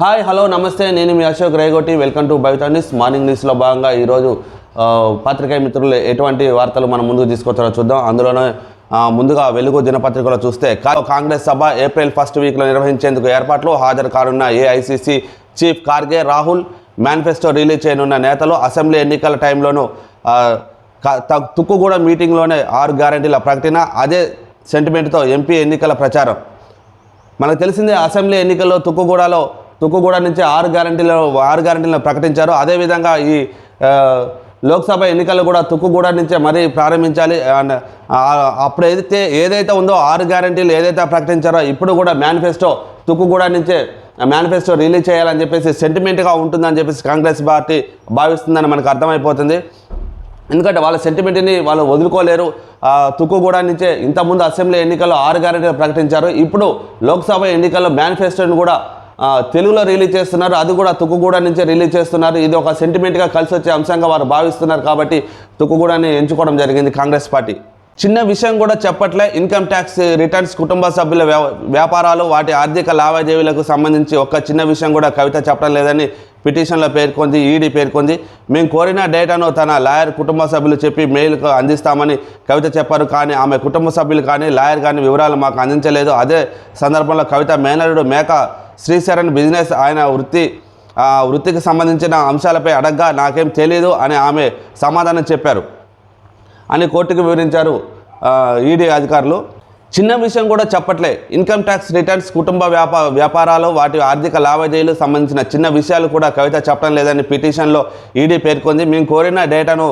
Hi hello నమస్తే. నేను మీ Ashok Regoti welcome to Baitha news. Morning న్యూస్లో భాగంగా ఈరోజు పాత్రికేయ మిత్రులు ఎటువంటి వార్తలు మనం ముందుకు తీసుకొచ్చారో చూద్దాం. అందులోనే ముందుగా వెలుగు దినపత్రికలో చూస్తే కా- కాంగ్రెస్ సభ ఏప్రిల్ ఫస్ట్ వీక్లో నిర్వహించేందుకు ఏర్పాట్లు హాజరు కానున్న AICC chief Kharge Rahul manifesto release చేయనున్న నేతలు అసెంబ్లీ ఎన్నికల టైంలోనూ తుక్కుగూడ మీటింగ్లోనే ఆరు గ్యారంటీల ప్రకటన అదే సెంటిమెంట్తో ఎంపీ ఎన్నికల ప్రచారం. మనకు తెలిసిందే అసెంబ్లీ ఎన్నికల్లో తుక్కుగూడలో తుక్కుగూడ నుంచి ఆరు గ్యారంటీలు ఆరు గ్యారంటీలను ప్రకటించారు. అదేవిధంగా ఈ లోక్సభ ఎన్నికలు కూడా తుక్కుగూడ నుంచే మరీ ప్రారంభించాలి. అండ్ అప్పుడు ఏదైతే ఏదైతే ఉందో ఆరు గ్యారంటీలు ఏదైతే ప్రకటించారో ఇప్పుడు కూడా మేనిఫెస్టో తుక్కుగూడ నుంచే మేనిఫెస్టో రిలీజ్ చేయాలని చెప్పేసి సెంటిమెంట్గా ఉంటుందని చెప్పేసి కాంగ్రెస్ పార్టీ భావిస్తుందని మనకు అర్థమైపోతుంది. ఎందుకంటే వాళ్ళ సెంటిమెంట్ని వాళ్ళు వదులుకోలేరు. తుక్కుగూడ నుంచే ఇంతకుముందు అసెంబ్లీ ఎన్నికల్లో ఆరు గ్యారెంటీలు ప్రకటించారు. ఇప్పుడు లోక్సభ ఎన్నికల్లో మేనిఫెస్టోని కూడా తెలుగులో రిలీజ్ చేస్తున్నారు. అది కూడా తుక్కుగూడ నుంచే రిలీజ్ చేస్తున్నారు. ఇది ఒక సెంటిమెంట్గా కలిసి వచ్చే అంశంగా వారు భావిస్తున్నారు కాబట్టి తుక్కుగూడని ఎంచుకోవడం జరిగింది కాంగ్రెస్ పార్టీ. చిన్న విషయం కూడా చెప్పట్లే. ఇన్కమ్ ట్యాక్స్ రిటర్న్స్ కుటుంబ సభ్యుల వ్యాపారాలు వాటి ఆర్థిక లావాదేవీలకు సంబంధించి ఒక్క చిన్న విషయం కూడా కవిత చెప్పడం లేదని పిటిషన్లో పేర్కొంది ఈడీ పేర్కొంది. మేము కోరిన డేటాను తన లాయర్ కుటుంబ సభ్యులు చెప్పి మెయిల్కు అందిస్తామని కవిత చెప్పారు. కానీ ఆమె కుటుంబ సభ్యులు కానీ లాయర్ కానీ వివరాలు మాకు అందించలేదు. అదే సందర్భంలో కవిత మేనరుడు మేక శ్రీశరణ్ బిజినెస్ ఆయన వృత్తి ఆ వృత్తికి సంబంధించిన అంశాలపై అడగ్గా నాకేం తెలియదు అని ఆమె సమాధానం చెప్పారు అని కోర్టుకు వివరించారు ఈడీ అధికారులు. చిన్న విషయం కూడా చెప్పట్లే. ఇన్కమ్ ట్యాక్స్ రిటర్న్స్ కుటుంబ వ్యాపా వ్యాపారాలు వాటి ఆర్థిక లావాదేవీలకు సంబంధించిన చిన్న విషయాలు కూడా కవిత చెప్పడం లేదని పిటిషన్లో ఈడీ పేర్కొంది. మేము కోరిన డేటాను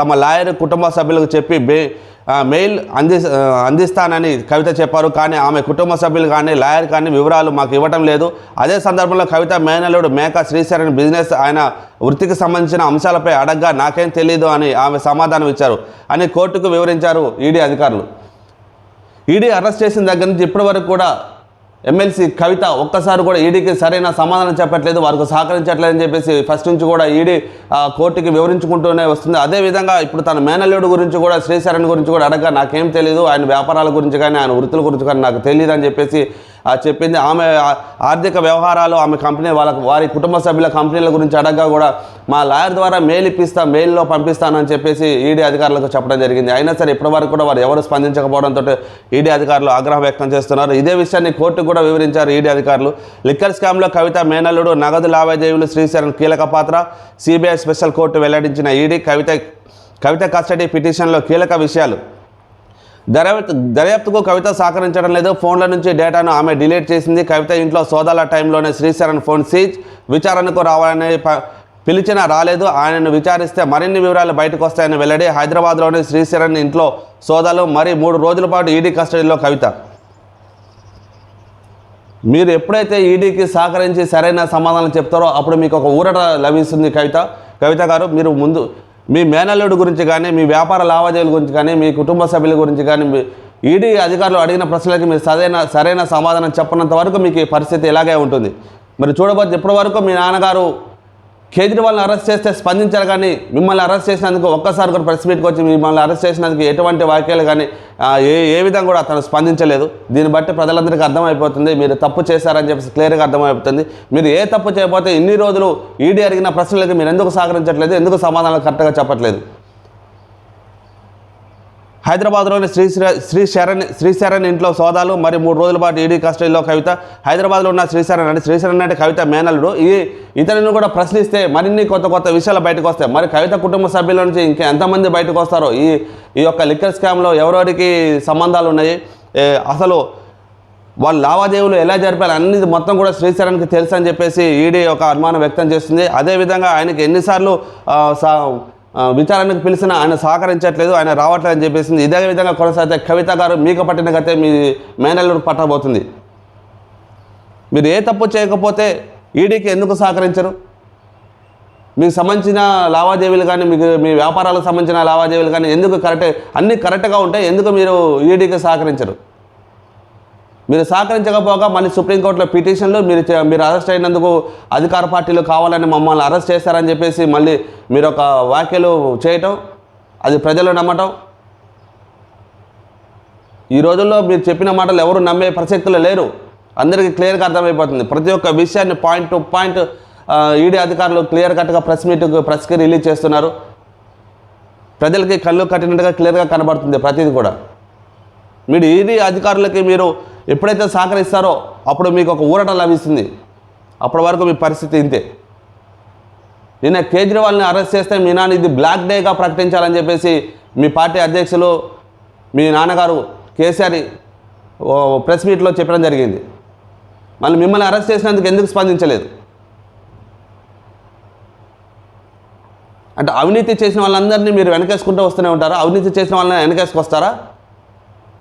తమ లాయర్ కుటుంబ సభ్యులకు చెప్పి బే మెయిల్ అంది అందిస్తానని కవిత చెప్పారు. కానీ ఆమె కుటుంబ సభ్యులు కానీ లాయర్ కానీ వివరాలు మాకు ఇవ్వటం లేదు. అదే సందర్భంలో కవిత మేనలుడు మేక శ్రీశరణ్ బిజినెస్ ఆయన వృత్తికి సంబంధించిన అంశాలపై అడగ్గా నాకేం తెలియదు అని ఆమె సమాధానం ఇచ్చారు అని కోర్టుకు వివరించారు ఈడీ అధికారులు. ఈడీ అరెస్ట్ చేసిన దగ్గర నుంచి ఇప్పటి వరకు కూడా ఎమ్మెల్సీ కవిత ఒక్కసారి కూడా ఈడీకి సరైన సమాధానం చెప్పట్లేదు వారికి సహకరించట్లేదని చెప్పేసి ఫస్ట్ నుంచి కూడా ఈడీ కోర్టుకి వివరించుకుంటూనే వస్తుంది. అదేవిధంగా ఇప్పుడు తన మేనల్లుడు గురించి కూడా శ్రీశరణ్ గురించి కూడా అడగ నాకేం తెలియదు ఆయన వ్యాపారాల గురించి కానీ ఆయన వృత్తుల గురించి కానీ నాకు తెలియదు అని చెప్పేసి చెప్పింది ఆమె ఆర్థిక వ్యవహారాలు ఆమె కంపెనీ వాళ్ళ వారి కుటుంబ సభ్యుల కంపెనీల గురించి అడగగా కూడా మా లాయర్ ద్వారా మెయిల్ ఇప్పిస్తా మెయిల్లో పంపిస్తానని చెప్పేసి ఈడీ అధికారులకు చెప్పడం జరిగింది. అయినా సరే ఇప్పటి వరకు కూడా వారు ఎవరు స్పందించకపోవడంతో ఈడీ అధికారులు ఆగ్రహం వ్యక్తం చేస్తున్నారు. ఇదే విషయాన్ని కోర్టుకు కూడా వివరించారు ఈడీ అధికారులు. లిక్కర్ స్కామ్లో కవిత మేనల్లుడు నగదు లావాదేవీలు శ్రీశరణ్ కీలక పాత్ర. సిబిఐ స్పెషల్ కోర్టు వెల్లడించిన ఈడీ కవిత కవిత కస్టడీ పిటిషన్లో కీలక విషయాలు దర్యాప్తు దర్యాప్తుకు కవిత సహకరించడం లేదు. ఫోన్ల నుంచి డేటాను ఆమె డిలీట్ చేసింది. కవిత ఇంట్లో సోదాల టైంలోనే శ్రీశరణ్ ఫోన్ సీజ్ విచారణకు రావాలని ప- పిలిచినా రాలేదు. ఆయనను విచారిస్తే మరిన్ని వివరాలు బయటకు వస్తాయని వెల్లడి. హైదరాబాద్లోని శ్రీశరణ్ ఇంట్లో సోదాలు మరి మూడు రోజుల పాటు ఈడీ కస్టడీలో కవిత. మీరు ఎప్పుడైతే ఈడీకి సహకరించి సరైన సమాధానం చెప్తారో అప్పుడు మీకు ఒక ఊరట లభిస్తుంది కవిత. కవిత గారు మీరు ముందు మీ మేనల్లుడు గురించి కానీ మీ వ్యాపార లావాదేవీల గురించి కానీ మీ కుటుంబ సభ్యుల గురించి కానీ మీ ఈడీ అధికారులు అడిగిన ప్రశ్నలకి మీరు సరైన సరైన సమాధానం చెప్పనంత వరకు మీకు ఈ పరిస్థితి ఇలాగే ఉంటుంది. మరి చూడబోతే ఇప్పటి వరకు మీ నాన్నగారు కేజ్రీవాల్ని అరెస్ట్ చేస్తే స్పందించారు కానీ మిమ్మల్ని అరెస్ట్ చేసినందుకు ఒక్కసారి కూడా ప్రెస్ మీట్కి వచ్చి మిమ్మల్ని అరెస్ట్ చేసినందుకు ఎటువంటి వాక్యాలు కానీ ఏ ఏ విధంగా కూడా అతను స్పందించలేదు. దీన్ని బట్టి ప్రజలందరికీ అర్థమైపోతుంది మీరు తప్పు చేశారని చెప్పేసి క్లియర్గా అర్థమైపోతుంది. మీరు ఏ తప్పు చేయకపోతే ఇన్ని రోజులు ఈడీ అడిగిన ప్రశ్నలకు మీరు ఎందుకు సహకరించట్లేదు ఎందుకు సమాధానాలు కరెక్ట్గా చెప్పట్లేదు? హైదరాబాద్లోని శ్రీ శ్రీ- శరణ్ శ్రీశరణ్ ఇంట్లో సోదాలు మరి మూడు రోజుల పాటు ఈడీ కస్టడీలో కవిత. హైదరాబాద్లో ఉన్న శ్రీశరణ్ అంటే శ్రీశరణ్ అంటే కవిత మేనల్లుడు. ఈ ఇతరులను కూడా ప్రశ్నిస్తే మరిన్ని కొత్త కొత్త విషయాలు బయటకు వస్తాయి. మరి కవిత కుటుంబ సభ్యుల నుంచి ఇంకా ఎంతమంది బయటకు వస్తారో ఈ ఈ యొక్క లిక్కర్ స్కామ్లో ఎవరెవరికి సంబంధాలు ఉన్నాయి? అసలు వాళ్ళ లావాదేవీలు ఎలా జరిపాలి అన్ని మొత్తం కూడా శ్రీశరణ్కి తెలుసు అని చెప్పేసి ఈడీ ఒక అనుమానం వ్యక్తం చేస్తుంది. అదేవిధంగా ఆయనకి ఎన్నిసార్లు సా- విచారణకు పిలిచినా ఆయన సహకరించట్లేదు ఆయన రావట్లేదని అని ఇదే విధంగా కొనసాగితే కవిత గారు మీకు పట్టిన గతే మీ మేనల్లూరు పట్టబోతుంది. మీరు ఏ తప్పు చేయకపోతే ఈడీకి ఎందుకు సహకరించరు? మీకు సంబంధించిన లావాదేవీలు కానీ మీకు మీ వ్యాపారాలకు సంబంధించిన లావాదేవీలు కానీ ఎందుకు కరెక్ట్ అన్నీ కరెక్ట్గా ఉంటాయి ఎందుకు మీరు ఈడీకి సహకరించరు? మీరు సహకరించకపోగా మళ్ళీ సుప్రీంకోర్టులో పిటిషన్లు మీరు మీరు అరెస్ట్ అయినందుకు అధికార పార్టీలు కావాలని మమ్మల్ని అరెస్ట్ చేశారని చెప్పేసి మళ్ళీ మీరు ఒక వ్యాఖ్యలు చేయటం అది ప్రజలు నమ్మటం. ఈ రోజుల్లో మీరు చెప్పిన మాటలు ఎవరు నమ్మే ప్రసక్తులు లేరు. అందరికీ క్లియర్గా అర్థమైపోతుంది. ప్రతి ఒక్క విషయాన్ని పాయింట్ టు పాయింట్ ఈడీ అధికారులు క్లియర్ కట్గా ప్రెస్ మీట్ ప్రెస్కి రిలీజ్ చేస్తున్నారు. ప్రజలకి కళ్ళు కట్టినట్టుగా క్లియర్గా కనబడుతుంది ప్రతిదీ కూడా. మీరు ఈడీ అధికారులకి మీరు ఎప్పుడైతే సహకరిస్తారో అప్పుడు మీకు ఒక ఊరట లభిస్తుంది. అప్పటి వరకు మీ పరిస్థితి ఇంతే. నిన్న కేజ్రీవాల్ని అరెస్ట్ చేస్తే మీ నాన్న ఇది బ్లాక్ డేగా ప్రకటించాలని చెప్పేసి మీ పార్టీ అధ్యక్షులు మీ నాన్నగారు కేసీఆర్ ఓ ప్రెస్ మీట్లో చెప్పడం జరిగింది. మళ్ళీ మిమ్మల్ని అరెస్ట్ చేసినందుకు ఎందుకు స్పందించలేదు? అంటే అవినీతి చేసిన వాళ్ళందరినీ మీరు వెనకేసుకుంటూ వస్తూనే ఉంటారా? అవినీతి చేసిన వాళ్ళని వెనకేసుకొస్తారా?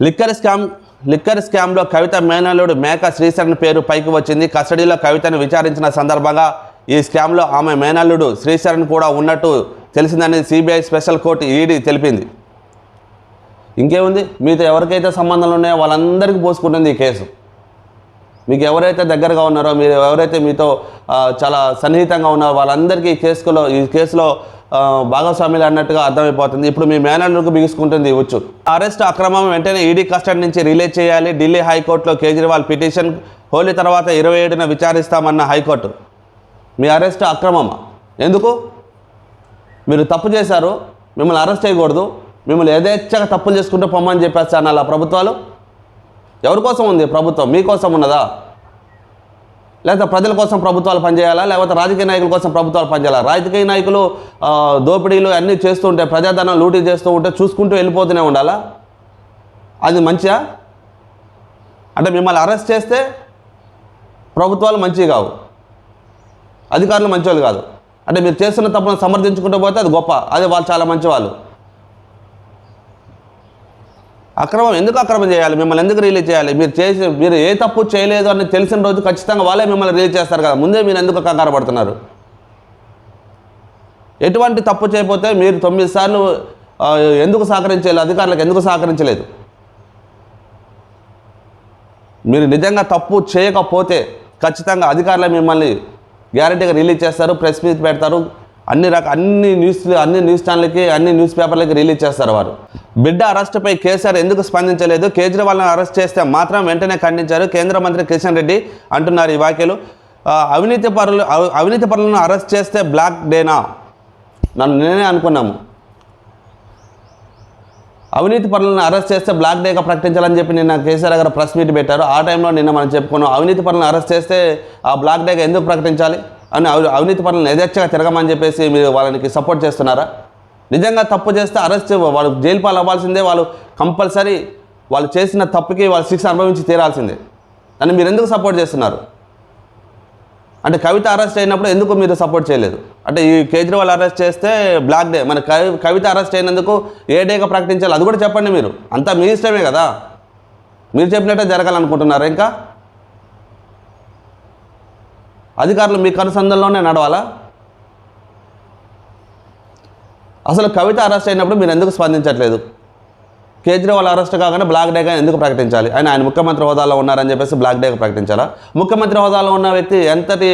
లిక్కర్ స్కామ్ లిక్కర్ స్కామ్లో కవిత మేనల్లుడు మేక శ్రీశరణ్ పేరు పైకి వచ్చింది. కస్టడీలో కవితను విచారించిన సందర్భంగా ఈ స్కామ్లో ఆమె మేనల్లుడు శ్రీశరణ్ కూడా ఉన్నట్టు తెలిసిందని సిబిఐ స్పెషల్ కోర్టు ఈడీ తెలిపింది. ఇంకేముంది? మీతో ఎవరికైతే సంబంధాలు ఉన్నాయో వాళ్ళందరికీ పోసుకుంటుంది ఈ కేసు. మీకు ఎవరైతే దగ్గరగా ఉన్నారో మీరు ఎవరైతే మీతో చాలా సన్నిహితంగా ఉన్నారో వాళ్ళందరికీ ఈ కేసులో ఈ కేసులో భాగస్వాములు అన్నట్టుగా అర్థమైపోతుంది. ఇప్పుడు మీ మేనల్లుకు బిగుసుకుంటుంది ఇవ్వచ్చు అరెస్ట్ అక్రమం వెంటనే ఈడీ కస్టడీ నుంచి రిలీజ్ చేయాలి. ఢిల్లీ హైకోర్టులో కేజ్రీవాల్ పిటిషన్ హోలీ తర్వాత ఇరవై ఏడున విచారిస్తామన్న హైకోర్టు. మీ అరెస్ట్ అక్రమమా? ఎందుకు? మీరు తప్పు చేశారు మిమ్మల్ని అరెస్ట్ చేయకూడదు మిమ్మల్ని యథేచ్ఛగా తప్పులు చేసుకుంటూ పొమ్మని చెప్పేస్తాను అలా ప్రభుత్వాలు. ఎవరి కోసం ఉంది ప్రభుత్వం? మీకోసం ఉన్నదా? లేకపోతే ప్రజల కోసం ప్రభుత్వాలు పనిచేయాలా? లేకపోతే రాజకీయ నాయకుల కోసం ప్రభుత్వాలు పనిచేయాలా? రాజకీయ నాయకులు దోపిడీలు అన్నీ చేస్తూ ఉంటే ప్రజాధనం లూటీ చేస్తూ ఉంటే చూసుకుంటూ వెళ్ళిపోతూనే ఉండాలా? అది మంచిగా అంటే మిమ్మల్ని అరెస్ట్ చేస్తే ప్రభుత్వాలు మంచివి కావు. అధికారులు మంచివాళ్ళు కాదు. అంటే మీరు చేస్తున్న తప్పును సమర్థించుకుంటూ పోతే అది గొప్ప. అది వాళ్ళు చాలా మంచి వాళ్ళు అక్రమం ఎందుకు అక్రమం చేయాలి? మిమ్మల్ని ఎందుకు రిలీజ్ చేయాలి? మీరు చేసి మీరు ఏ తప్పు చేయలేదు అని తెలిసిన రోజు ఖచ్చితంగా వాళ్ళే మిమ్మల్ని రిలీజ్ చేస్తారు కదా. ముందే మీరు ఎందుకు కంగారు పడుతున్నారు? ఎటువంటి తప్పు చేయకపోతే మీరు తొమ్మిది సార్లు ఎందుకు సహకరించలేదు? అధికారులకు ఎందుకు సహకరించలేదు? మీరు నిజంగా తప్పు చేయకపోతే ఖచ్చితంగా అధికారులు మిమ్మల్ని గ్యారంటీగా రిలీజ్ చేస్తారు ప్రెస్ మీట్ పెడతారు. అన్ని రక అన్ని న్యూస్ అన్ని న్యూస్ ఛానల్కి అన్ని న్యూస్ పేపర్లకి రిలీజ్ చేస్తారు వారు. బిడ్డ అరెస్టుపై కేసీఆర్ ఎందుకు స్పందించలేదు? కేజ్రీవాల్ను అరెస్ట్ చేస్తే మాత్రం వెంటనే ఖండించారు కేంద్ర మంత్రి కిషన్ రెడ్డి అంటున్నారు ఈ వ్యాఖ్యలు. అవినీతి పరులు అవి- అవినీతి పరులను అరెస్ట్ చేస్తే బ్లాక్ డేనా నన్ను నేనే అనుకున్నాము. అవినీతి పనులను అరెస్ట్ చేస్తే బ్లాక్ డేగా ప్రకటించాలని చెప్పి నిన్న కేసీఆర్ గారు ప్రెస్ మీట్ పెట్టారు. ఆ టైంలో నిన్న మనం చెప్పుకున్నాం. అవినీతి పనులను అరెస్ట్ చేస్తే ఆ బ్లాక్ డేగా ఎందుకు ప్రకటించాలి? అని అవినీతి పనులను యథేచ్ఛగా తిరగమని చెప్పేసి మీరు వాళ్ళకి సపోర్ట్ చేస్తున్నారా? నిజంగా తప్పు చేస్తే అరెస్ట్ వాళ్ళు జైలు పాలు అవ్వాల్సిందే వాళ్ళు కంపల్సరీ వాళ్ళు చేసిన తప్పుకి వాళ్ళు శిక్ష అనుభవించి తీరాల్సిందే. అని మీరు ఎందుకు సపోర్ట్ చేస్తున్నారు? అంటే కవిత అరెస్ట్ అయినప్పుడు ఎందుకు మీరు సపోర్ట్ చేయలేదు? అంటే ఈ కేజ్రీవాల్ అరెస్ట్ చేస్తే బ్లాక్ డే మన కవి- కవిత అరెస్ట్ అయినందుకు ఏ డేగా ప్రకటించాలి? అది కూడా చెప్పండి మీరు. అంతా మీ ఇష్టమే కదా. మీరు చెప్పినట్టే జరగాలనుకుంటున్నారా ఇంకా? అధికారులు మీ కనుసంధంలోనే నడవాలా? అసలు కవిత అరెస్ట్ అయినప్పుడు మీరు ఎందుకు స్పందించట్లేదు? కేజ్రీవాల్ అరెస్ట్ కాగానే బ్లాక్ డేగా ఎందుకు ప్రకటించాలి? ఆయన ఆయన ముఖ్యమంత్రి హోదాలో ఉన్నారని చెప్పేసి బ్లాక్ డేగా ప్రకటించాలా? ముఖ్యమంత్రి హోదాలో ఉన్న వ్యక్తి ఎంతటి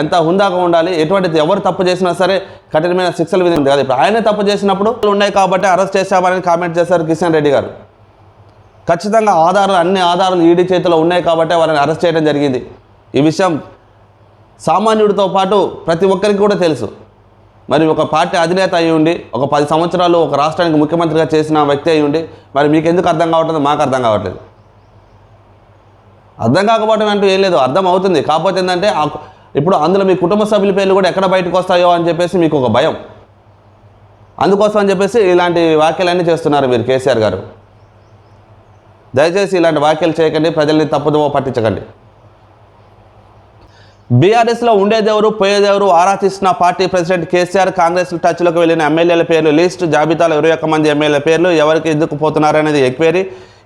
ఎంత హుందాగా ఉండాలి? ఎటువంటిది? ఎవరు తప్పు చేసినా సరే కఠినమైన శిక్షలు విధింది కదా? ఇప్పుడు ఆయనే తప్పు చేసినప్పుడు ఉన్నాయి కాబట్టి అరెస్ట్ చేశామని కామెంట్ చేశారు కిషన్ రెడ్డి గారు. ఖచ్చితంగా ఆధారాలు అన్ని ఆధారాలు ఈడీ చేతిలో ఉన్నాయి కాబట్టి వాళ్ళని అరెస్ట్ చేయడం జరిగింది. ఈ విషయం సామాన్యుడితో పాటు ప్రతి ఒక్కరికి కూడా తెలుసు. మరి ఒక పార్టీ అధినేత అయి ఉండి ఒక పది సంవత్సరాలు ఒక రాష్ట్రానికి ముఖ్యమంత్రిగా చేసిన వ్యక్తి అయి ఉండి మరి మీకు ఎందుకు అర్థం కావట్లేదు? మాకు అర్థం కావట్లేదు. అర్థం కాకపోవడం అంటూ ఏం లేదు. అర్థం అవుతుంది. కాకపోతే ఏంటంటే ఇప్పుడు అందులో మీ కుటుంబ సభ్యుల పేర్లు కూడా ఎక్కడ బయటకు వస్తాయో అని చెప్పేసి మీకు ఒక భయం. అందుకోసం అని చెప్పేసి ఇలాంటి వ్యాఖ్యలన్నీ చేస్తున్నారు మీరు కేసీఆర్ గారు. దయచేసి ఇలాంటి వ్యాఖ్యలు చేయకండి. ప్రజల్ని తప్పుదోవ పట్టించకండి. బీఆర్ఎస్లో ఉండేదెవరు పోయేదెవరు ఆరా తీసిన పార్టీ ప్రెసిడెంట్ కేసీఆర్ కాంగ్రెస్ టచ్లోకి వెళ్ళిన ఎమ్మెల్యేల పేర్లు లిస్ట్ జాబితాలో ఇరవై ఒక్క మంది ఎమ్మెల్యేల పేర్లు ఎవరికి ఎందుకు పోతున్నారనేది ఎక్వైరీ.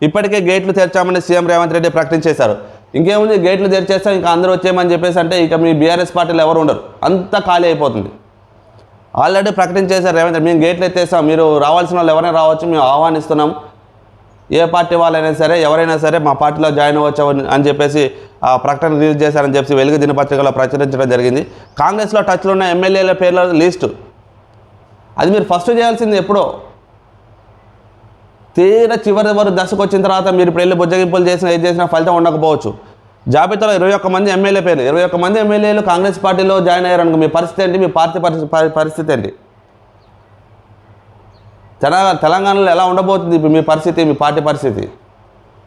ఇప్పటికే గేట్లు తెరిచామని సీఎం రేవంత్ రెడ్డి ప్రకటించేశారు ఇంకేముంది గేట్లు తెరిచేస్తాం ఇంకా అందరూ వచ్చేయమని చెప్పేసి అంటే ఇక మీ బీఆర్ఎస్ పార్టీలో ఎవరు ఉండరు. అంతా ఖాళీ అయిపోతుంది. ఆల్రెడీ ప్రకటించేశారు రేవంత్ రెడ్డి మేము గేట్లు ఎత్తేస్తాం మీరు రావాల్సిన వాళ్ళు ఎవరైనా రావచ్చు మేము ఆహ్వానిస్తున్నాం. ఏ పార్టీ వాళ్ళైనా సరే ఎవరైనా సరే మా పార్టీలో జాయిన్ అవ్వచ్చు అని- అని చెప్పేసి ఆ ప్రకటన రిలీజ్ చేశారని చెప్పి వెలుగు దినపత్రికలో ప్రచురించడం జరిగింది. కాంగ్రెస్లో టచ్లో ఉన్న ఎమ్మెల్యేల పేర్ల లిస్టు. అది మీరు ఫస్ట్ చేయాల్సింది ఎప్పుడో. తీర చివరి వరకు దశకు వచ్చిన తర్వాత మీరు ఇప్పుడు వెళ్ళి బుజ్జగింపులు చేసిన ఏది చేసినా ఫలితం ఉండకపోవచ్చు. జాబితాలో ఇరవై ఒక్క మంది ఎమ్మెల్యే పేరు ఇరవై ఒక్క మంది ఎమ్మెల్యేలు కాంగ్రెస్ పార్టీలో జాయిన్ అయ్యారనుకో మీ పరిస్థితి ఏంటి? మీ పార్టీ పరిస్థితి పరిస్థితి ఏంటి? తెలంగాణ తెలంగాణలో ఎలా ఉండబోతుంది ఇప్పుడు మీ పరిస్థితి మీ పార్టీ పరిస్థితి?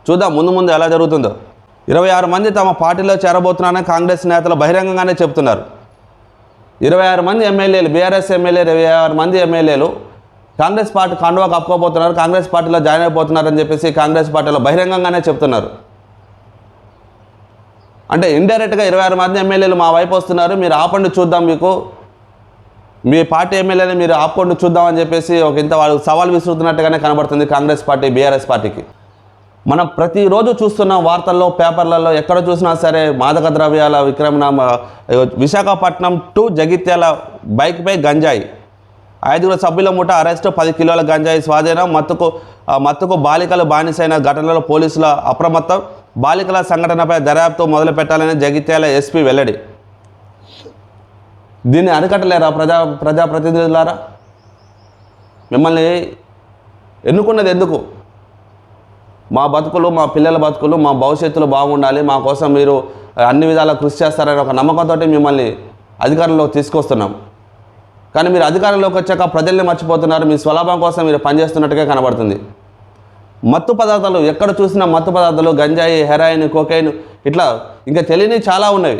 చూద్దాం ముందు ముందు ఎలా జరుగుతుందో. ఇరవై ఆరు మంది తమ పార్టీలో చేరబోతున్నారని కాంగ్రెస్ నేతలు బహిరంగంగానే చెబుతున్నారు ఇరవై ఆరు మంది ఎమ్మెల్యేలు బీఆర్ఎస్ ఎమ్మెల్యేలు ఇరవై ఆరు మంది ఎమ్మెల్యేలు కాంగ్రెస్ పార్టీ కండువా కప్పుకోబోతున్నారు కాంగ్రెస్ పార్టీలో జాయిన్ అయిపోతున్నారని చెప్పేసి కాంగ్రెస్ పార్టీలో బహిరంగంగానే చెప్తున్నారు. అంటే ఇండైరెక్ట్గా ఇరవై ఆరు మంది ఎమ్మెల్యేలు మా వైపు వస్తున్నారు. మీరు ఆపండి చూద్దాం మీకు. మీ పార్టీ ఎమ్మెల్యేని మీరు ఆపుకొని చూద్దామని చెప్పేసి ఒక ఇంత వాళ్ళు సవాల్ విసురుతున్నట్టుగానే కనబడుతుంది కాంగ్రెస్ పార్టీ బీఆర్ఎస్ పార్టీకి. మనం ప్రతిరోజు చూస్తున్న వార్తల్లో పేపర్లలో ఎక్కడ చూసినా సరే మాదక ద్రవ్యాల విక్రమణ విశాఖపట్నం టు జగిత్యాల బైక్పై గంజాయి. ఐదుగురు సభ్యుల ముఠ అరెస్టు పది కిలోల గంజాయి స్వాధీనం మత్తుకు మత్తుకు బాలికలు బానిసైన ఘటనలో పోలీసుల అప్రమత్తం. బాలికల సంఘటనపై దర్యాప్తు మొదలు పెట్టాలని జగిత్యాల ఎస్పీ వెల్లడి. దీన్ని అరికట్టలేరా ప్రజా ప్రజాప్రతినిధులారా? మిమ్మల్ని ఎన్నుకున్నది ఎందుకు? మా బతుకులు మా పిల్లల బతుకులు మా భవిష్యత్తులో బాగుండాలి. మా కోసం మీరు అన్ని విధాలా కృషి చేస్తారనే ఒక నమ్మకంతో మిమ్మల్ని అధికారంలోకి తీసుకొస్తున్నాం. కానీ మీరు అధికారంలోకి వచ్చాక ప్రజల్ని మర్చిపోతున్నారు. మీ స్వలాభం కోసం మీరు పనిచేస్తున్నట్టుగా కనబడుతుంది. మత్తు పదార్థాలు ఎక్కడ చూసినా మత్తు పదార్థాలు గంజాయి హెరాయిన్ కోకైన్ ఇట్లా ఇంకా తెలియని చాలా ఉన్నాయి.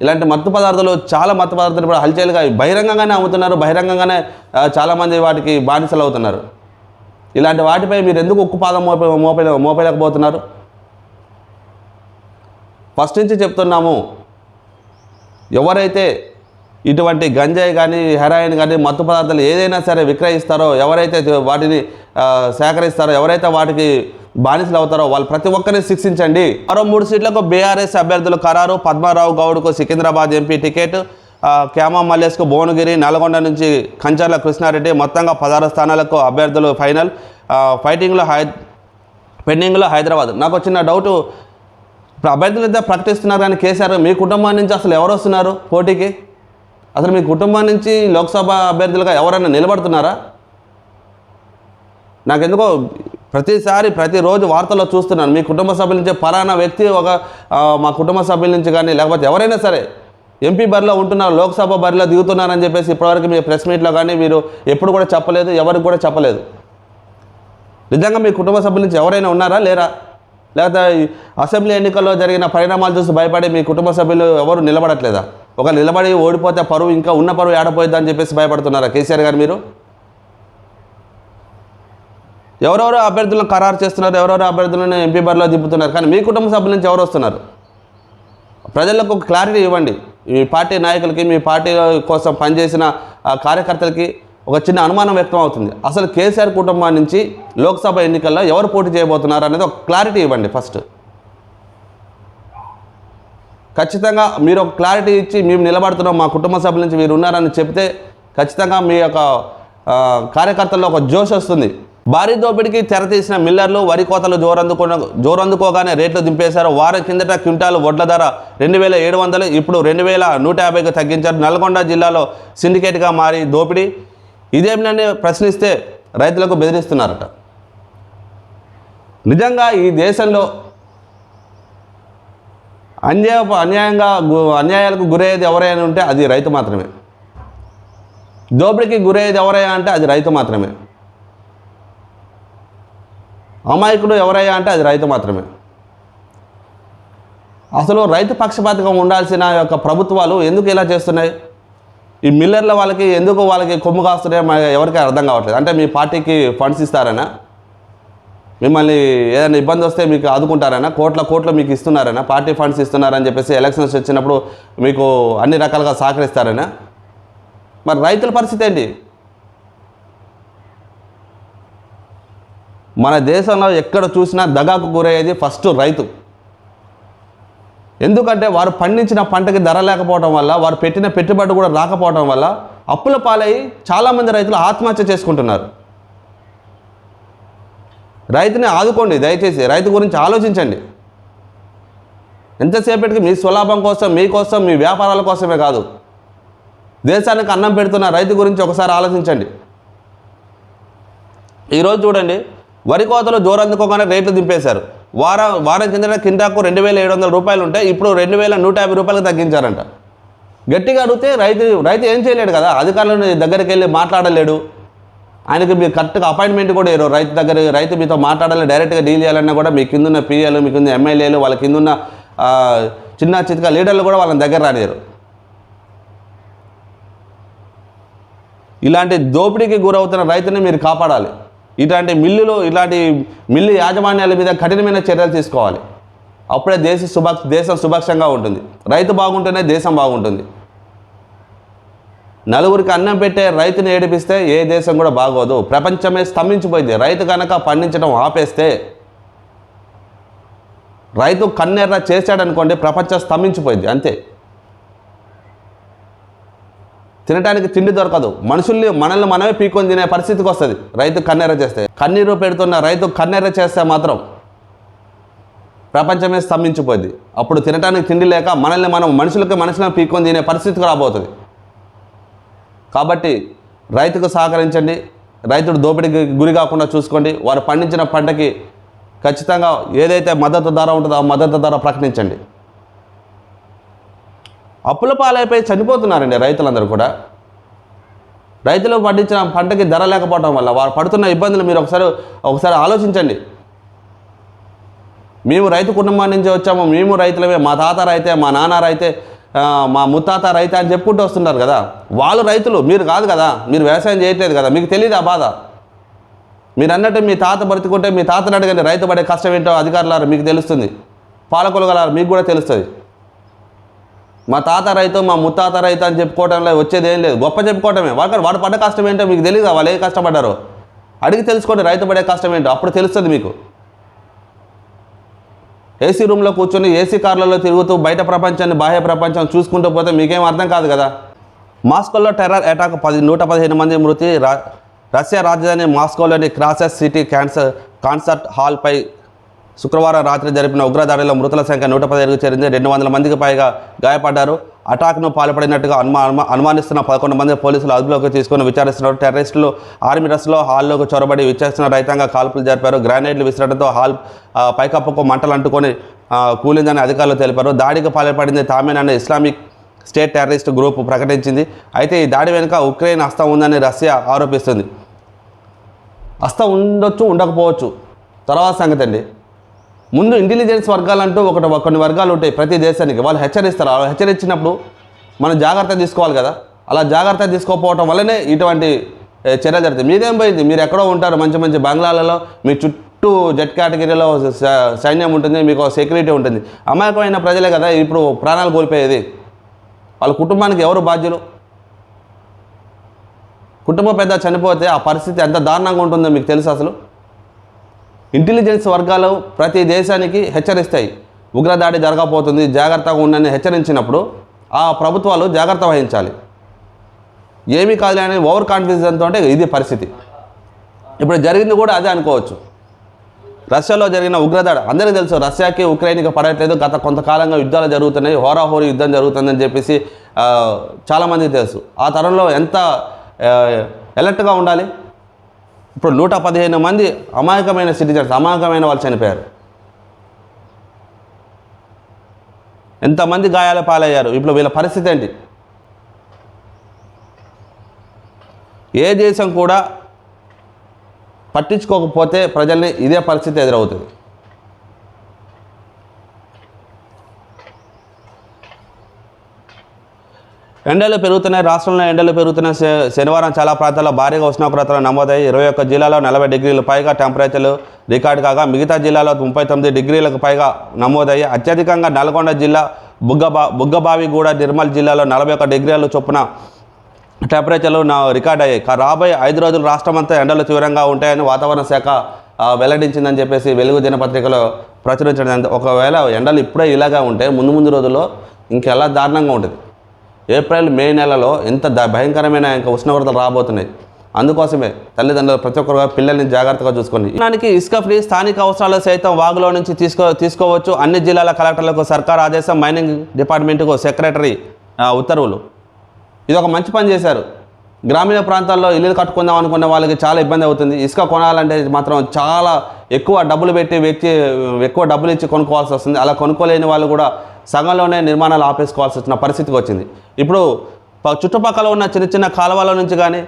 ఇలాంటి మత్తు పదార్థాలు చాలా మత్తు పదార్థాలు ఇప్పుడు హల్చల్గా బహిరంగంగానే అమ్ముతున్నారు బహిరంగంగానే చాలామంది వాటికి బానిసలు అవుతున్నారు. ఇలాంటి వాటిపై మీరు ఎందుకు ఉక్కు పాదం మోపే మోపే మోపలేకపోతున్నారు ఫస్ట్ నుంచి చెప్తున్నాము ఎవరైతే ఇటువంటి గంజాయి కానీ హెరాయిన్ కానీ మత్తు పదార్థాలు ఏదైనా సరే విక్రయిస్తారో ఎవరైతే వాటిని సేకరిస్తారో ఎవరైతే వాటికి బానిసలు అవుతారో వాళ్ళు ప్రతి ఒక్కరిని శిక్షించండి. మరో మూడు సీట్లకు బీఆర్ఎస్ అభ్యర్థులు ఖరారు. పద్మారావు గౌడ్కు సికింద్రాబాద్ ఎంపీ టికెట్. క్యామా మల్లేష్కు భువనగిరి నల్గొండ నుంచి కంచర్ల కృష్ణారెడ్డి మొత్తంగా పదహారు స్థానాలకు అభ్యర్థులు ఫైనల్. ఫైటింగ్లో హై పెండింగ్లో హైదరాబాద్. నాకు వచ్చిన డౌటు. అభ్యర్థులు అయితే ప్రకటిస్తున్నారు కానీ కేసీఆర్ మీ కుటుంబం నుంచి అసలు ఎవరు వస్తున్నారు పోటీకి? అసలు మీ కుటుంబం నుంచి లోక్సభ అభ్యర్థులుగా ఎవరైనా నిలబడుతున్నారా? నాకెందుకో ప్రతిసారి ప్రతిరోజు వార్తల్లో చూస్తున్నాను. మీ కుటుంబ సభ్యుల నుంచి పలానా వ్యక్తి ఒక మా కుటుంబ సభ్యుల నుంచి కానీ లేకపోతే ఎవరైనా సరే ఎంపీ బరిలో ఉంటున్నారు లోక్సభ బరిలో దిగుతున్నారని చెప్పేసి ఇప్పటివరకు మీ ప్రెస్ మీట్లో కానీ మీరు ఎప్పుడు కూడా చెప్పలేదు ఎవరికి కూడా చెప్పలేదు. నిజంగా మీ కుటుంబ సభ్యుల నుంచి ఎవరైనా ఉన్నారా లేరా? లేకపోతే అసెంబ్లీ ఎన్నికల్లో జరిగిన పరిణామాలు చూసి భయపడి మీ కుటుంబ సభ్యులు ఎవరు నిలబడట్లేదా? ఒక నిలబడి ఓడిపోతే పరువు ఇంకా ఉన్న పరువు ఏడపోయిద్దా అని చెప్పేసి భయపడుతున్నారా కేసీఆర్ గారు మీరు? ఎవరెవరో అభ్యర్థులను ఖరారు చేస్తున్నారు ఎవరెవరో అభ్యర్థులను ఎంపీ బరిలో దింపుతున్నారు కానీ మీ కుటుంబ సభ్యుల నుంచి ఎవరు వస్తున్నారు? ప్రజలకు ఒక క్లారిటీ ఇవ్వండి. మీ పార్టీ నాయకులకి మీ పార్టీ కోసం పనిచేసిన కార్యకర్తలకి ఒక చిన్న అనుమానం వ్యక్తం అవుతుంది. అసలు కేసీఆర్ కుటుంబం నుంచి లోక్సభ ఎన్నికల్లో ఎవరు పోటీ చేయబోతున్నారు అనేది ఒక క్లారిటీ ఇవ్వండి ఫస్ట్ ఖచ్చితంగా మీరు ఒక క్లారిటీ ఇచ్చి మేము నిలబడుతున్నాం మా కుటుంబ సభ్యుల నుంచి మీరు ఉన్నారని చెప్తే ఖచ్చితంగా మీ యొక్క కార్యకర్తల్లో ఒక జోష్ వస్తుంది. భారీ దోపిడీకి తెరతీసిన మిల్లర్లు వరి కోతలు జోరందుకున్న జోరందుకోగానే రేట్లు దింపేశారు. వారం కిందట క్వింటాలు వడ్ల ధర రెండు వేల ఏడు వందలు ఇప్పుడు రెండు వేల నూట యాభైకి తగ్గించారు. నల్గొండ జిల్లాలో సిండికేట్గా మారి దోపిడీ. ఇదేమిటని ప్రశ్నిస్తే రైతులకు బెదిరిస్తున్నారట. నిజంగా ఈ దేశంలో అన్యాయ అన్యాయంగా అన్యాయాలకు గురయ్యేది ఎవరైనా ఉంటే అది రైతు మాత్రమే. దోపిడీకి గురయ్యేది ఎవరైనా అంటే అది రైతు మాత్రమే. అమాయకుడు ఎవరయ్యా అంటే అది రైతు మాత్రమే. అసలు రైతు పక్షపాతకం ఉండాల్సిన యొక్క ప్రభుత్వాలు ఎందుకు ఇలా చేస్తున్నాయి? ఈ మిల్లర్ల వాళ్ళకి ఎందుకు వాళ్ళకి కొమ్ము కాస్తున్నాయో ఎవరికి అర్థం కావట్లేదు. అంటే మీ పార్టీకి ఫండ్స్ ఇస్తారనా? మిమ్మల్ని ఏదైనా ఇబ్బంది వస్తే మీకు ఆదుకుంటారనా? కోట్ల కోట్లు మీకు ఇస్తున్నారనా? పార్టీ ఫండ్స్ ఇస్తున్నారని చెప్పేసి ఎలక్షన్స్ వచ్చినప్పుడు మీకు అన్ని రకాలుగా సహకరిస్తారనా? మరి రైతుల పరిస్థితి ఏంటి? మన దేశంలో ఎక్కడ చూసినా దగాకు గురయ్యేది ఫస్ట్ రైతు. ఎందుకంటే వారు పండించిన పంటకి ధర లేకపోవడం వల్ల వారు పెట్టిన పెట్టుబడి కూడా రాకపోవడం వల్ల అప్పుల పాలై చాలామంది రైతులు ఆత్మహత్య చేసుకుంటున్నారు. రైతుని ఆదుకోండి దయచేసి రైతు గురించి ఆలోచించండి. ఎంతసేపటికి మీ స్వలాభం కోసం మీకోసం మీ వ్యాపారాల కోసమే కాదు. దేశానికి అన్నం పెడుతున్న రైతు గురించి ఒకసారి ఆలోచించండి. ఈరోజు చూడండి వరి కోతలు జోరందుకోగానే రేట్లు దింపేశారు. వారం వారం కింద కిందకు రెండు వేల ఏడు వందల రూపాయలు ఉంటే ఇప్పుడు రెండు వేల నూట యాభై రూపాయలకు తగ్గించారంట. గట్టిగా అడిగితే రైతు రైతు ఏం చేయలేడు కదా అధికారుల దగ్గరికి వెళ్ళి మాట్లాడలేడు. ఆయనకి మీరు కరెక్ట్గా అపాయింట్మెంట్ కూడా ఇవ్వరు. రైతు దగ్గర రైతు మీతో మాట్లాడాలి డైరెక్ట్గా డీల్ చేయాలన్నా కూడా మీ కిందున్న పిఎలు మీ కింద ఎమ్మెల్యేలు వాళ్ళ కిందున్న చిన్న చితక లీడర్లు కూడా వాళ్ళని దగ్గర రానియరు. ఇలాంటి దోపిడీకి గురవుతున్న రైతుని మీరు కాపాడాలి. ఇలాంటి మిల్లులు ఇలాంటి మిల్లు యాజమాన్యాల మీద కఠినమైన చర్యలు తీసుకోవాలి. అప్పుడే దేశ సుభక్ష దేశం సుభక్షంగా ఉంటుంది. రైతు బాగుంటేనే దేశం బాగుంటుంది. నలుగురికి అన్నం పెట్టే రైతుని ఏడిపిస్తే ఏ దేశం కూడా బాగోదు. ప్రపంచమే స్తంభించిపోయింది. రైతు కనుక పండించడం ఆపేస్తే రైతు కన్నెర్ర చేశాడనుకోండి ప్రపంచం స్తంభించిపోయింది. అంతే. తినడానికి తిండి దొరకదు. మనుషుల్ని మనల్ని మనమే పీకొని తినే పరిస్థితికి వస్తుంది. రైతు కన్నెర చేస్తే. కన్నీరు పెడుతున్న రైతు కన్నెర చేస్తే మాత్రం ప్రపంచమే స్తంభించిపోయింది. అప్పుడు తినడానికి తిండి లేక మనల్ని మనం మనుషులకి మనుషులను పీకొని తినే పరిస్థితికి రాబోతుంది. కాబట్టి రైతుకు సహకరించండి. రైతుడు దోపిడీకి గురి కాకుండా చూసుకోండి. వారు పండించిన పంటకి ఖచ్చితంగా ఏదైతే మద్దతు ధర ఉంటుందో ఆ మద్దతు ధర ప్రకటించండి. అప్పుల పాలైపోయి చనిపోతున్నారండి రైతులందరూ కూడా. రైతులు పండించిన పంటకి ధర లేకపోవడం వల్ల వారు పడుతున్న ఇబ్బందులు మీరు ఒకసారి ఒకసారి ఆలోచించండి. మేము రైతు కుటుంబం నుంచి వచ్చాము మేము రైతులమే మా తాత రైతే మా నాన్న రైతే మా ముత్తాత రైతే అని చెప్పుకుంటూ వస్తున్నారు కదా. వాళ్ళు రైతులు మీరు కాదు కదా. మీరు వ్యవసాయం చేయట్లేదు కదా. మీకు తెలియదు ఆ బాధ? మీరు అన్నట్టు మీ తాత బ్రతుకుంటే మీ తాతను అడగండి రైతు పడే కష్టం ఏంటో అధికారులారు మీకు తెలుస్తుంది. పాలకులు గలారు మీకు కూడా తెలుస్తుంది. మా తాత రైతు మా ముత్తాత రైతు అని చెప్పుకోవడంలో వచ్చేది ఏం లేదు. గొప్ప చెప్పుకోవటమే. వాడు వాడు పడ్డ కష్టం ఏంటో మీకు తెలియదు వాళ్ళు ఏ కష్టపడ్డారో? అడిగి తెలుసుకోండి రైతు పడే కష్టం ఏంటో. అప్పుడు తెలుస్తుంది మీకు. ఏసీ రూమ్లో కూర్చొని ఏసీ కార్లలో తిరుగుతూ బయట ప్రపంచాన్ని బాహ్య ప్రపంచం చూసుకుంటూ పోతే మీకేం అర్థం కాదు కదా? మాస్కోలో టెర్రర్ అటాక్ పది నూట పదిహేను మంది మృతి. రష్యా రాజధాని మాస్కోలోని క్రాసెస్ సిటీ క్యాన్సర్ కాన్సర్ట్ హాల్పై శుక్రవారం రాత్రి జరిపిన ఉగ్రదాడిలో మృతుల సంఖ్య నూట పదిహేనుకు చేరింది. రెండు వందల మందికి పైగా గాయపడ్డారు. అటాక్ను పాల్పడినట్టుగా అనుమా అనుమానిస్తున్న పదకొండు మంది పోలీసులు అదుపులోకి తీసుకుని విచారిస్తున్నారు. టెర్రరిస్టులు ఆర్మీ డ్రెస్లో హాల్లోకి చొరబడి విచారిస్తున్న రైతాంగ కాల్పులు జరిపారు. గ్రానైడ్లు విసరడంతో హాల్ పైకప్పుకు మంటలు అంటుకొని కూలిందని అధికారులు తెలిపారు. దాడికి పాల్పడింది తామేనని ఇస్లామిక్ స్టేట్ టెర్రరిస్ట్ గ్రూప్ ప్రకటించింది. అయితే ఈ దాడి వెనుక ఉక్రెయిన్ హస్తం ఉందని రష్యా ఆరోపిస్తుంది. హస్తం ఉండొచ్చు ఉండకపోవచ్చు. తర్వాత సంగతి అండి. ముందు ఇంటెలిజెన్స్ వర్గాలంటూ ఒకటి కొన్ని వర్గాలు ఉంటాయి ప్రతి దేశానికి. వాళ్ళు హెచ్చరిస్తారు. వాళ్ళు హెచ్చరించినప్పుడు మనం జాగ్రత్త తీసుకోవాలి కదా. అలా జాగ్రత్త తీసుకోకపోవటం వల్లనే ఇటువంటి ఏ, చర్యలు జరుగుతాయి. మీదేం పోయింది మీరు ఎక్కడో ఉంటారు మంచి మంచి బంగ్లాలలో మీ చుట్టూ జెట్ కేటగిరీలో స- సైన్యం ఉంటుంది మీకు సెక్యూరిటీ ఉంటుంది. అమాయకమైన ప్రజలే కదా ఇప్పుడు ప్రాణాలు కోల్పోయేది. వాళ్ళ కుటుంబానికి ఎవరు బాధ్యులు? కుటుంబ పెద్ద చనిపోతే ఆ పరిస్థితి ఎంత దారుణంగా ఉంటుందో మీకు తెలుసు అసలు? ఇంటెలిజెన్స్ వర్గాలు ప్రతి దేశానికి హెచ్చరిస్తాయి. ఉగ్రదాడి జరగబోతుంది జాగ్రత్తగా ఉండని హెచ్చరించినప్పుడు ఆ ప్రభుత్వాలు జాగ్రత్త వహించాలి. ఏమీ కాదు అని ఓవర్ కాన్ఫిడెన్స్తో అంటే ఇది పరిస్థితి. ఇప్పుడు జరిగింది కూడా అదే అనుకోవచ్చు. రష్యాలో జరిగిన ఉగ్రదాడి అందరికీ తెలుసు రష్యాకి ఉక్రెయిన్కి పడట్లేదు. గత కొంతకాలంగా యుద్ధాలు జరుగుతున్నాయి హోరాహోరీ యుద్ధం జరుగుతుందని చెప్పేసి చాలామందికి తెలుసు. ఆ తరంలో ఎంత ఎలర్ట్గా ఉండాలి? ఇప్పుడు నూట పదిహేను మంది అమాయకమైన సిటిజన్స్ అమాయకమైన వాళ్ళు చనిపోయారు. ఎంతమంది గాయాల పాలయ్యారు? ఇప్పుడు వీళ్ళ పరిస్థితి ఏంటి? ఏ దేశం కూడా పట్టించుకోకపోతే ప్రజల్ని ఇదే పరిస్థితి ఎదురవుతుంది. ఎండలు పెరుగుతున్నాయి రాష్ట్రంలో ఎండలు పెరుగుతున్న శనివారం చాలా ప్రాంతాల్లో భారీగా ఉష్ణోగ్రతలు నమోదయ్యి ఇరవై ఒక్క జిల్లాలో నలభై డిగ్రీలు పైగా టెంపరేచర్లు రికార్డు కాగా మిగతా జిల్లాలో ముప్పై తొమ్మిది డిగ్రీలకు పైగా నమోదయ్యి అత్యధికంగా నల్గొండ జిల్లా బుగ్గబా బుగ్గబావిగూడ నిర్మల్ జిల్లాలో నలభై ఒక్క డిగ్రీల చొప్పున టెంపరేచర్లు నా రికార్డ్ అయ్యాయి. కా- రాబోయే ఐదు రోజులు రాష్ట్రమంతా ఎండలు తీవ్రంగా ఉంటాయని వాతావరణ శాఖ వెల్లడించిందని చెప్పేసి వెలుగు దినపత్రికలో ప్రచురించడం ఒకవేళ ఎండలు ఇప్పుడే ఇలాగా ఉంటే ముందు ముందు రోజుల్లో ఇంకెలా దారుణంగా ఉంటుంది? ఏప్రిల్ మే నెలలో ఇంత ద భయంకరమైన ఇంకా ఉష్ణోగ్రతలు రాబోతున్నాయి. అందుకోసమే తల్లిదండ్రులు ప్రతి ఒక్కరు పిల్లల్ని జాగ్రత్తగా చూసుకోండి. దానికి ఇసుక ఫ్రీ స్థానిక అవసరాలు సైతం వాగులో నుంచి తీసుకో తీసుకోవచ్చు. అన్ని జిల్లాల కలెక్టర్లకు సర్కార్ ఆదేశం మైనింగ్ డిపార్ట్మెంట్కు సెక్రటరీ ఉత్తర్వులు. ఇది ఒక మంచి పని చేశారు. గ్రామీణ ప్రాంతాల్లో ఇల్లు కట్టుకుందాం అనుకున్న వాళ్ళకి చాలా ఇబ్బంది అవుతుంది. ఇసుక కొనాలంటే మాత్రం చాలా ఎక్కువ డబ్బులు పెట్టి వ్యక్తి ఎక్కువ డబ్బులు ఇచ్చి కొనుక్కోవాల్సి వస్తుంది. అలా కొనుక్కోలేని వాళ్ళు కూడా సగంలోనే నిర్మాణాలు ఆపేసుకోవాల్సి వచ్చిన పరిస్థితికి వచ్చింది. ఇప్పుడు ప- చుట్టుపక్కల ఉన్న చిన్న చిన్న కాలువల నుంచి కానీ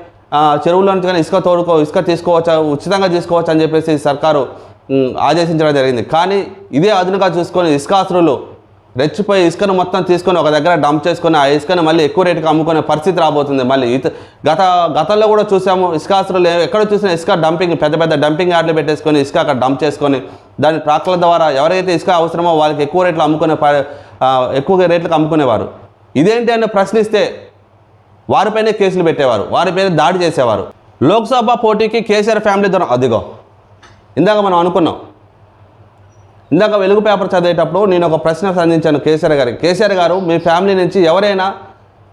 చెరువుల నుంచి కానీ ఇసుక తోడుకో ఇసుక తీసుకోవచ్చు ఉచితంగా తీసుకోవచ్చు అని చెప్పేసి సర్కారు ఆదేశించడం జరిగింది. కానీ ఇదే అదునుగా చూసుకొని ఇసుకాసురులు రెచ్చిపోయి ఇసుకను మొత్తం తీసుకొని ఒక దగ్గర డంప్ చేసుకొని ఆ ఇసుకను మళ్ళీ ఎక్కువ రేటుకి అమ్ముకునే పరిస్థితి రాబోతుంది. మళ్ళీ ఇత గత గతంలో కూడా చూసాము ఇసుకాసురులు ఏ- ఎక్కడ చూసినా ఇసుక డంపింగ్ పెద్ద పెద్ద డంపింగ్ యార్డ్లు పెట్టేసుకొని ఇసుక అక్కడ డంప్ చేసుకొని దాని ట్రాక్ల ద్వారా ఎవరైతే ఇసుక అవసరమో వాళ్ళకి ఎక్కువ రేట్లు అమ్ముకునే ప- ఎక్కువ రేట్లకు అమ్ముకునేవారు. ఇదేంటి అని ప్రశ్నిస్తే వారిపైనే కేసులు పెట్టేవారు. వారిపైన దాడి చేసేవారు. లోక్సభ పోటీకి కేసీఆర్ ఫ్యామిలీ ద్వారా అదిగో ఇందాక మనం అనుకున్నాం. ఇందాక వెలుగు పేపర్ చదివేటప్పుడు నేను ఒక ప్రశ్న సంధించాను కేసీఆర్ గారికి. కేసీఆర్ గారు మీ ఫ్యామిలీ నుంచి ఎవరైనా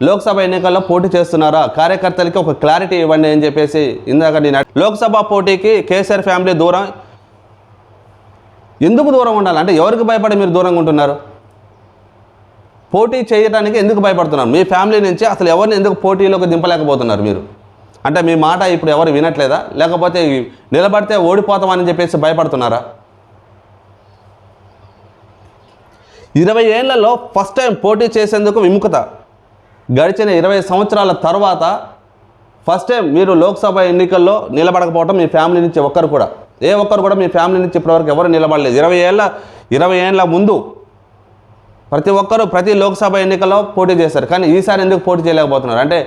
లోక్సభ ఎన్నికల్లో పోటీ చేస్తున్నారా? కార్యకర్తలకి ఒక క్లారిటీ ఇవ్వండి అని చెప్పేసి ఇందాక నేను లోక్సభ పోటీకి కేసీఆర్ ఫ్యామిలీ దూరం? ఎందుకు దూరం ఉండాలి? అంటే ఎవరికి భయపడి మీరు దూరంగా ఉంటున్నారు? పోటీ చేయడానికి ఎందుకు భయపడుతున్నారు? మీ ఫ్యామిలీ నుంచి అసలు ఎవరిని ఎందుకు పోటీలోకి దింపలేకపోతున్నారు మీరు? అంటే మీ మాట ఇప్పుడు ఎవరు వినట్లేదా? లేకపోతే నిలబడితే ఓడిపోతామని చెప్పేసి భయపడుతున్నారా? ఇరవై ఏళ్ళలో ఫస్ట్ టైం పోటీ చేసేందుకు విముఖత. గడిచిన ఇరవై సంవత్సరాల తర్వాత ఫస్ట్ టైం మీరు లోక్సభ ఎన్నికల్లో నిలబడకపోవడం మీ ఫ్యామిలీ నుంచి ఒక్కరు కూడా. ఏ ఒక్కరు కూడా మీ ఫ్యామిలీ నుంచి ఇప్పటివరకు ఎవరు నిలబడలేదు. ఇరవై ఏళ్ళ ఇరవై ఏళ్ళ ముందు ప్రతి ఒక్కరూ ప్రతి లోక్సభ ఎన్నికల్లో పోటీ చేశారు. కానీ ఈసారి ఎందుకు పోటీ చేయలేకపోతున్నారు? అంటే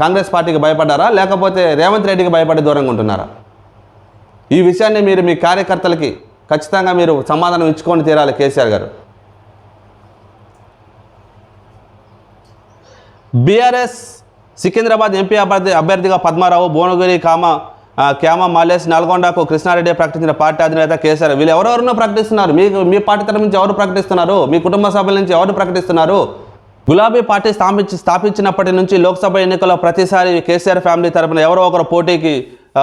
కాంగ్రెస్ పార్టీకి భయపడ్డారా? లేకపోతే రేవంత్ రెడ్డికి భయపడి దూరంగా ఉంటున్నారా? ఈ విషయాన్ని మీరు మీ కార్యకర్తలకి ఖచ్చితంగా మీరు సమాధానం ఇచ్చుకొని తీరాలి కేసీఆర్ గారు. బీఆర్ఎస్ సికింద్రాబాద్ ఎంపీ అభ్యర్థి అభ్యర్థిగా పద్మారావు భువనగిరి కామ క్యామ మాలేస్ నల్గొండకు కృష్ణారెడ్డి ప్రకటించిన పార్టీ అధినేత కేసీఆర్. వీళ్ళు ఎవరెవరినో ప్రకటిస్తున్నారు? మీకు మీ పార్టీ తరఫు నుంచి ఎవరు ప్రకటిస్తున్నారు? మీ కుటుంబ సభ్యుల నుంచి ఎవరు ప్రకటిస్తున్నారు? గులాబీ పార్టీ స్థాపించి స్థాపించినప్పటి నుంచి లోక్సభ ఎన్నికల్లో ప్రతిసారి కేసీఆర్ ఫ్యామిలీ తరపున ఎవరో ఒకరు పోటీకి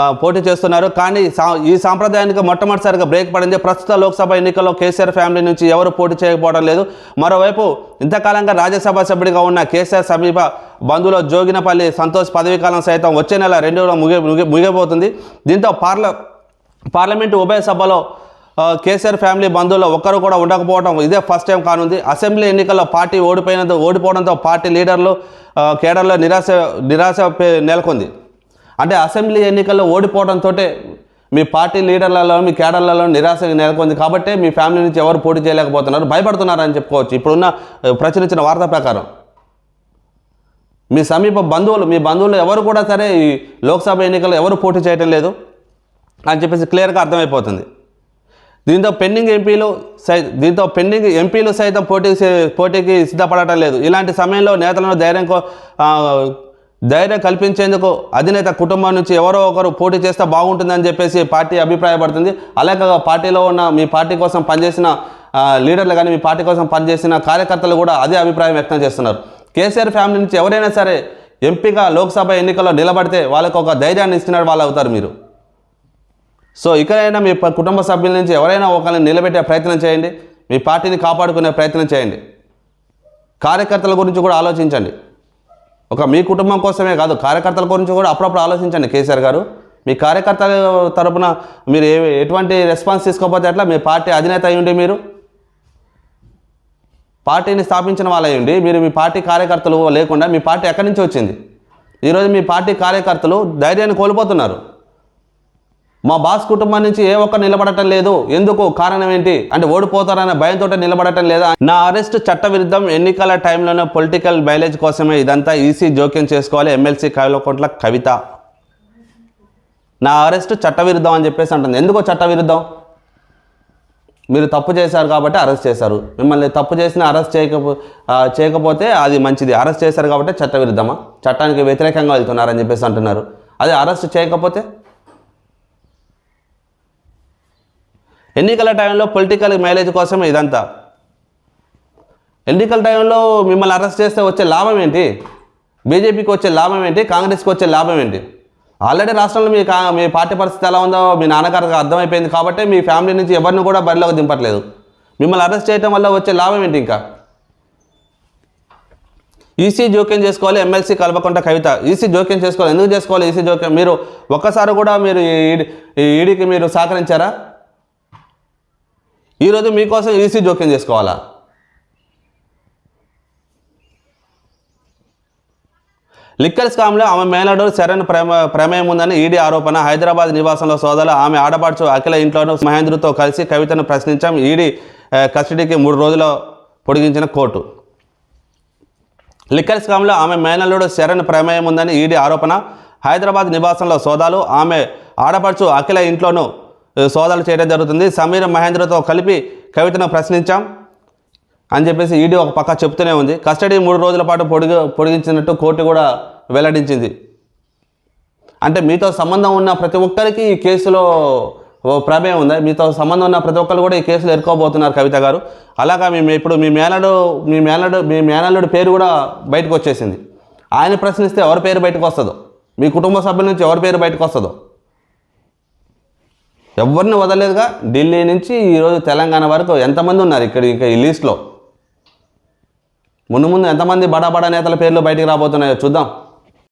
పోటీ చేస్తున్నారు. కానీ సా- ఈ సాంప్రదాయానికి మొట్టమొదటిసారిగా బ్రేక్ పడింది. ప్రస్తుత లోక్సభ ఎన్నికల్లో కేసీఆర్ ఫ్యామిలీ నుంచి ఎవరు పోటీ చేయకపోవడం లేదు. మరోవైపు ఇంతకాలంగా రాజ్యసభ సభ్యుడిగా ఉన్న కేసీఆర్ సమీప బంధువుల జోగినపల్లి సంతోష్ పదవీకాలం సైతం వచ్చే నెల రెండు ముగి ముగి ముగిపోతుంది దీంతో పార్ల పార్లమెంటు ఉభయ సభలో కేసీఆర్ ఫ్యామిలీ బంధువుల్లో ఒక్కరు కూడా ఉండకపోవడం ఇదే ఫస్ట్ టైం కానుంది. అసెంబ్లీ ఎన్నికల్లో పార్టీ ఓడిపోయినందుకు ఓడిపోవడంతో పార్టీ లీడర్లు కేడర్లో నిరాశ నిరాశ నెలకొంది. అంటే అసెంబ్లీ ఎన్నికల్లో ఓడిపోవడంతో మీ పార్టీ లీడర్లలో మీ కేడర్లలో నిరాశ నెలకొంది కాబట్టి మీ ఫ్యామిలీ నుంచి ఎవరు పోటీ చేయలేకపోతున్నారు భయపడుతున్నారని చెప్పుకోవచ్చు. ఇప్పుడున్న ప్రచురించిన వార్త ప్రకారం. మీ సమీప బంధువులు మీ బంధువులు ఎవరు కూడా సరే ఈ లోక్సభ ఎన్నికల్లో ఎవరు పోటీ చేయటం లేదు అని చెప్పేసి క్లియర్గా అర్థమైపోతుంది. దీంతో పెండింగ్ ఎంపీలు సై దీంతో పెండింగ్ ఎంపీలు సైతం పోటీ పోటీకి సిద్ధపడటం లేదు. ఇలాంటి సమయంలో నేతలను ధైర్యం కో- ధైర్యం కల్పించేందుకు అధినేత కుటుంబం నుంచి ఎవరో ఒకరు పోటీ చేస్తే బాగుంటుందని చెప్పేసి పార్టీ అభిప్రాయపడుతుంది. అలాగే పార్టీలో ఉన్న మీ పార్టీ కోసం పనిచేసిన లీడర్లు కానీ మీ పార్టీ కోసం పనిచేసిన కార్యకర్తలు కూడా అదే అభిప్రాయం వ్యక్తం చేస్తున్నారు. కేసీఆర్ ఫ్యామిలీ నుంచి ఎవరైనా సరే ఎంపీగా లోక్సభ ఎన్నికల్లో నిలబడితే వాళ్ళకు ఒక ధైర్యాన్ని ఇస్తున్నారు వాళ్ళు అవుతారు మీరు. సో ఇకనైనా మీ కుటుంబ సభ్యుల నుంచి ఎవరైనా ఒకరిని నిలబెట్టే ప్రయత్నం చేయండి. మీ పార్టీని కాపాడుకునే ప్రయత్నం చేయండి. కార్యకర్తల గురించి కూడా ఆలోచించండి. ఒక మీ కుటుంబం కోసమే కాదు కార్యకర్తల గురించి కూడా అప్పుడప్పుడు ఆలోచించండి కేసీఆర్ గారు. మీ కార్యకర్తల తరపున మీరు ఏ ఎటువంటి రెస్పాన్స్ తీసుకోకపోతే అట్లా మీ పార్టీ అధినేత అయ్యుండి మీరు? పార్టీని స్థాపించిన వాళ్ళయ్యండి మీరు మీ పార్టీ కార్యకర్తలు లేకుండా మీ పార్టీ ఎక్కడి నుంచి వచ్చింది? ఈరోజు మీ పార్టీ కార్యకర్తలు ధైర్యాన్ని కోల్పోతున్నారు. మా బాస్ కుటుంబం నుంచి ఏ ఒక్క నిలబడటం లేదు. ఎందుకు? కారణం ఏంటి? అంటే ఓడిపోతారనే భయంతో నిలబడటం లేదా? నా అరెస్ట్ చట్ట విరుద్ధం ఎన్నికల టైంలోనే పొలిటికల్ మైలేజ్ కోసమే ఇదంతా ఈసీ జోక్యం చేసుకోవాలి. ఎమ్మెల్సీ కవిలకొంట్ల కవిత. నా అరెస్ట్ చట్టవిరుద్ధం అని చెప్పేసి అంటుంది. ఎందుకో చట్టవిరుద్ధం? మీరు తప్పు చేశారు కాబట్టి అరెస్ట్ చేశారు. మిమ్మల్ని తప్పు చేసిన అరెస్ట్ చేయకపో చేయకపోతే అది మంచిది. అరెస్ట్ చేశారు కాబట్టి చట్టవిరుద్ధమా? చట్టానికి వ్యతిరేకంగా వెళ్తున్నారని చెప్పేసి అంటున్నారు. అదే అరెస్ట్ చేయకపోతే? ఎన్నికల టైంలో పొలిటికల్ మైలేజ్ కోసమే ఇదంతా. ఎన్నికల టైంలో మిమ్మల్ని అరెస్ట్ చేస్తే వచ్చే లాభం ఏంటి? బీజేపీకి వచ్చే లాభం ఏంటి? కాంగ్రెస్కి వచ్చే లాభం ఏంటి? ఆల్రెడీ రాష్ట్రంలో మీ కా మీ పార్టీ పరిస్థితి ఎలా ఉందో మీ నాన్నగారికి అర్థమైపోయింది కాబట్టి మీ ఫ్యామిలీ నుంచి ఎవరిని కూడా బరిలోకి దింపట్లేదు. మిమ్మల్ని అరెస్ట్ చేయడం వల్ల వచ్చే లాభం ఏంటి ఇంకా? ఈసీ జోక్యం చేసుకోవాలి ఎమ్మెల్సీ కల్పకుంట కవిత. ఈసీ జోక్యం చేసుకోవాలి. ఎందుకు చేసుకోవాలి ఈసీ జోక్యం? మీరు ఒక్కసారి కూడా మీరు ఈ ఈడీకి మీరు సహకరించారా? ఈరోజు మీకోసం ఈసీ జోక్యం చేసుకోవాలా? లిక్కర్ స్కామ్లో ఆమె మేనడు శరణ్ ప్రేమ ప్రమేయం ఉందని ఈడీ ఆరోపణ. హైదరాబాద్ నివాసంలో సోదరులు ఆమె ఆడపడుచు అఖిల ఇంట్లోనూ మహేంద్రతో కలిసి కవితను ప్రశ్నించాం. ఈడీ కస్టడీకి మూడు రోజులు పొడిగించిన కోర్టు. లిక్కర్ స్కామ్లో ఆమె మేనల్లుడు శరణ్ ప్రమేయం ఉందని ఈడీ ఆరోపణ. హైదరాబాద్ నివాసంలో సోదాలు ఆమె ఆడపడుచు అఖిల ఇంట్లోనూ సోదాలు చేయడం జరుగుతుంది. సమీర్ మహేంద్రతో కలిపి కవితను ప్రశ్నించాం అని చెప్పేసి ఈడీ ఒక పక్క చెప్తూనే ఉంది. కస్టడీ మూడు రోజుల పాటు పొడిగి పొడిగించినట్టు కోర్టు కూడా వెల్లడించింది. అంటే మీతో సంబంధం ఉన్న ప్రతి ఒక్కరికి ఈ కేసులో ప్రమేయం ఉంది. మీతో సంబంధం ఉన్న ప్రతి ఒక్కరు కూడా ఈ కేసులు ఎరుకోబోతున్నారు కవిత గారు. అలాగా మేము ఇప్పుడు మీ మేనడు మీ మేనడు మీ మేనల్లుడి పేరు కూడా బయటకు వచ్చేసింది. ఆయన ప్రశ్నిస్తే ఎవరి పేరు బయటకు వస్తుందో? మీ కుటుంబ సభ్యుల నుంచి ఎవరి పేరు బయటకు వస్తుందో? ఎవరిని వదలలేదుగా? ఢిల్లీ నుంచి ఈరోజు తెలంగాణ వరకు ఎంతమంది ఉన్నారు ఇక్కడ ఇంకా ఈ లిస్ట్లో? ముందు ముందు ఎంతమంది బడా బడా నేతల పేర్లు బయటికి రాబోతున్నాయో చూద్దాం.